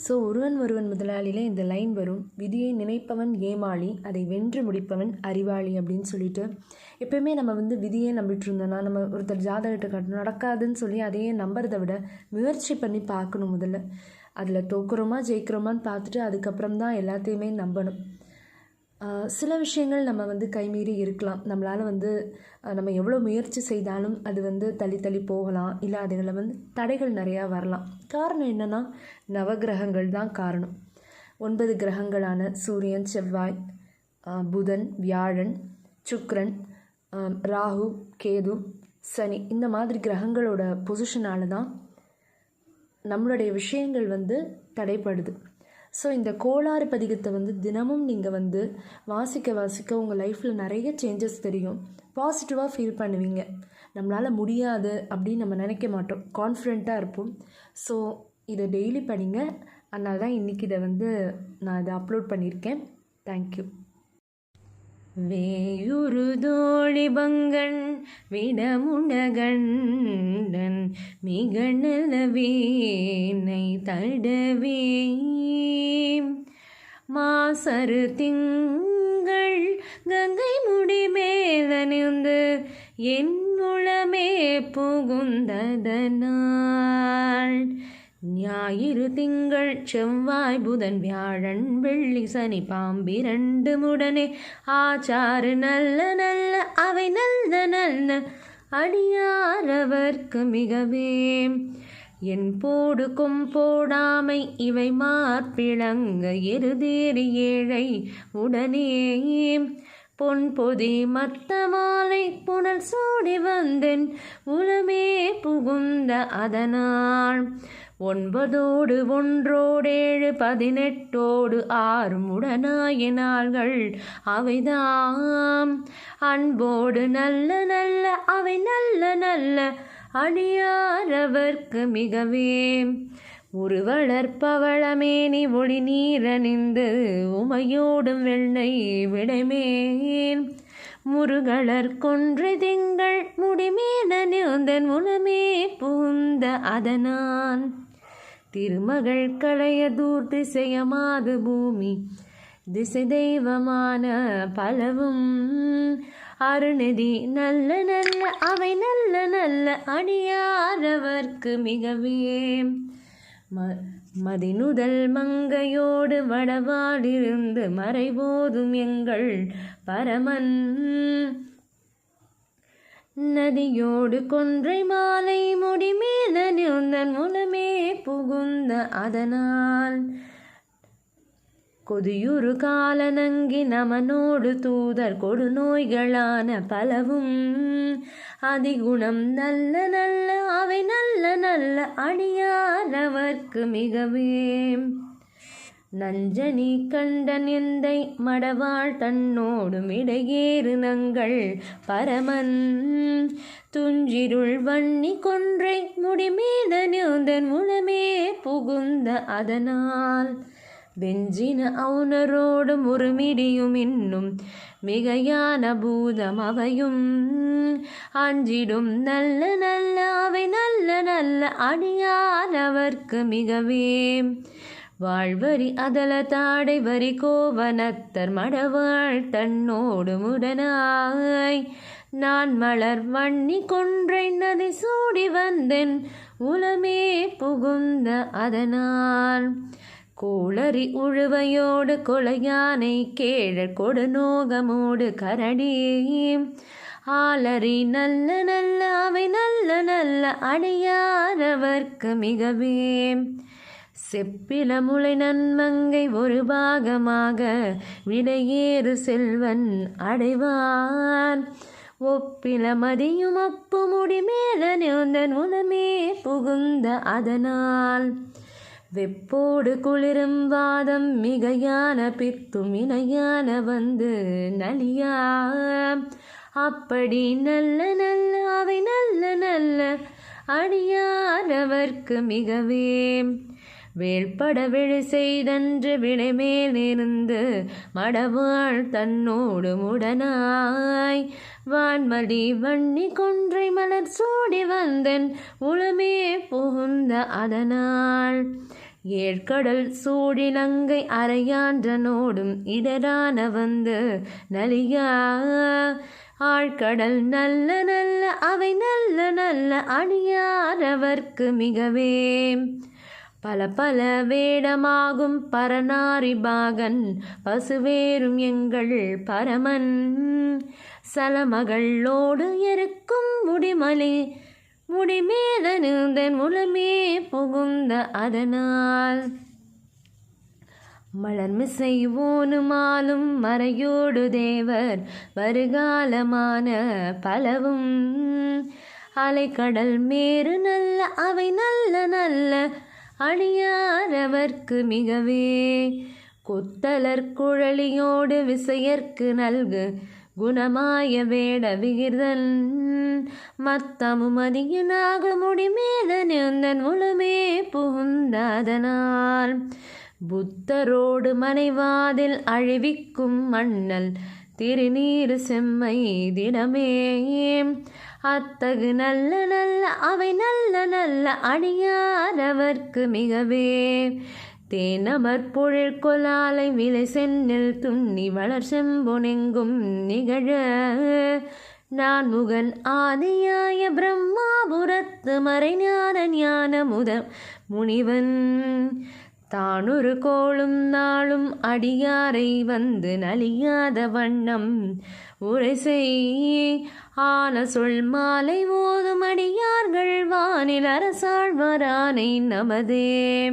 So ஒருவன் ஒருவன் முதலாளியில் இந்த லைன் வரும். விதியை நினைப்பவன் ஏமாளி அதை வென்று முடிப்பவன் அறிவாளி அப்படின்னு சொல்லிட்டு எப்பயுமே நம்ம வந்து விதியே நம்பிட்டு இருந்தோம்னா நம்ம ஒருத்தர் ஜாதகத்தை காட்டணும் நடக்காதுன்னு சொல்லி அதையே நம்புறதை விட முயற்சி பண்ணி பார்க்கணும் முதல்ல. அதில் தோக்குறோமா ஜெயிக்கிறோமான்னு பார்த்துட்டு அதுக்கப்புறம் தான் எல்லாத்தையுமே நம்பணும். சில விஷயங்கள் நம்ம வந்து கைமீறி இருக்கலாம். நம்மளால் வந்து நம்ம எவ்வளோ முயற்சி செய்தாலும் அது வந்து தள்ளி தள்ளி போகலாம். இல்லை அதுகளை வந்து தடைகள் நிறையா வரலாம். காரணம் என்னென்னா நவகிரகங்கள் தான் காரணம். ஒன்பது கிரகங்களான சூரியன் செவ்வாய் புதன் வியாழன் சுக்ரன் ராகு கேது சனி இந்த மாதிரி கிரகங்களோட பொசிஷனால தான் நம்மளுடைய விஷயங்கள் வந்து தடைப்படுது ஸோ இந்த கோளாறு பதிகத்தை வந்து தினமும் நீங்கள் வந்து வாசிக்க வாசிக்க உங்கள் லைஃப்பில் நிறைய சேஞ்சஸ் தெரியும். பாசிட்டிவாக ஃபீல் பண்ணுவீங்க. நம்மளால் முடியாது அப்படின்னு நம்ம நினைக்க மாட்டோம். கான்ஃபிடெண்ட்டாக இருப்போம். ஸோ இதை டெய்லி படிங்க. அதனால தான் இன்றைக்கி இதை வந்து நான் இதை அப்லோட் பண்ணியிருக்கேன். தேங்க்யூ வேயுருதோழி பங்கன் விடமுடகண்டன் மிக நலவேனை தடவே மாசரு திங்கள் கங்கை முடி மேலணிந்து என் உளமே புகுந்ததனால். ஞாயிறு திங்கள் செவ்வாய் புதன் வியாழன் வெள்ளி சனி பாம்பிரண்டு முடனே. ஆச்சாறு நல்ல நல்ல அவை நல்ல நல்ல அடியாரவர்க்கு மிகவே. என் போடு கொம்போடாமை இவை மார்பிளங்க எருதேறி ஏழை உடனே. பொன் பொதி மத்த மாலை புனல் சூடி வந்தென் உலமே புகுந்த அதனால். ஒன்பதோடு ஒன்றோடேழு பதினெட்டோடு ஆறு முடனாய நாள்கள் அவைதாம். அன்போடு நல்ல நல்ல அவை நல்ல நல்ல அணியாரவர்க்கு மிகவே உருவளர்ப்பவளமேனி ஒளி நீரணிந்து உமையோடும் வெள்ளை விடைமேன். முருகளர் கொன்று திங்கள் முடிமேன முடிமேனந்தன் உலமே புகுந்த அதனான். திருமகள் களைய தூர் திசையமாது பூமி. திசை தெய்வமான பலவும் அருணதி நல்ல நல்ல அவை நல்ல நல்ல அடியாரவர்க்கு மிகவே ம மதினுதல் மங்கையோடு வடவாடிருந்து மறைபோதும் எங்கள் பரமன். நதியோடு கொன்றை மாலை முடிமேல நிறந்தன் முலமே புகுந்த அதனால். கொதியுறு காலனங்கி நமனோடு தூதர் கொடுநோய்களான பலவும். அதிகுணம் நல்ல நல்ல அவை நல்ல நல்ல அடியாரவர்க்கு மிகவே. நஞ்சனி கண்டன் எந்தை மடவாள் தன்னோடும் இடையேறு நங்கள் பரமன். துஞ்சிருள் வன்னி கொன்றை முடிமேதன் முழமே புகுந்த அதனால். வெஞ்சின அவுணரோடும் ஒருமிடியும் இன்னும் மிகையான பூதம் அவையும். அஞ்சிடும் நல்ல நல்ல அவை நல்ல நல்ல அடியாரவர்க்கு மிகவே. வாழ்வரி அதல தாடை வரி கோவனத்தர் மடவாள் தன்னோடு முடனாய். நான் மலர் வண்ணி கொன்றை நதி சூடி வந்தேன் உலமே புகுந்த அதனால். கோளரி உழுவையோடு கொலையானை கேழற் கொடுநோகமோடு கரடி. ஆலரி நல்ல நல்ல அவை நல்ல நல்ல அடையாரவர்க்கு மிகவே. செப்பில முளை நன்மங்கை ஒரு பாகமாக விடையேறு செல்வன் அடைவான். ஒப்பில மதியும் அப்பு முடி மேல நிறந்தன் உலமே புகுந்த அதனால். வெப்போடு குளிரும் வாதம் மிகையான பித்தும் இணையான வந்து நலியா அப்படி நல்ல நல்ல அவை நல்ல நல்ல அடியாரவர்க்கு மிகவே. வேள்பட விழி செய்தன்று விடைமேல் இருந்து மடவாள் தன்னோடு முடனாய். வான்மதி வன்னி கொன்றை மலர் சூடி வந்தன் உளமே புகுந்த அதனால். ஏழ்கடல் சூழிலங்கை அரையான்றனோடும் இடரான வந்து நலியா. ஆழ்கடல் நல்ல நல்ல அவை நல்ல நல்ல அணியாரவர்க்கு மிகவே. பல பல வேடமாகும் பரநாரி பாகன். பசுவேறும் எங்கள் பரமன். சலமகளோடு இருக்கும் முடிமலி முடிமேதனுந்தன் முலமே புகுந்த அதனால். மலர்மிசை ஓனுமாலும் மறையோடு தேவர் வருகாலமான பலவும். அலைக்கடல் மேறு நல்ல அவை நல்ல நல்ல அணியாரவர்க்கு மிகவே. கொத்தலர் குழலியோடு விசையர்க்கு நல்கு குணமாய வேட விகிர்தன். மத்தமுமதியனாக முடிமேதன் முழுமே புகுந்தாதனால். புத்தரோடு மனைவாதில் அழிவிக்கும் மண்ணல் திருநீர் செம்மை தினமே. அத்தகு நல்ல நல்ல அவை நல்ல நல்ல அணியாரவர்க்கு மிகவே. தேனமர் பொழில் கொலாலை விலை சென்னில் துண்ணி வளர் செம்பொனெங்கும் நிகழ. நான் முகன் ஆதியாய பிரம்மாபுரத்து மறைஞான ஞான முத முனிவன். தானொரு கோளும் நாளும் அடியாரை வந்து நலியாத வண்ணம். உரை செய் ஆன சொல் மாலை ஓதும் அடியார்கள் வானில் அரசாழ்வரானை நமதே.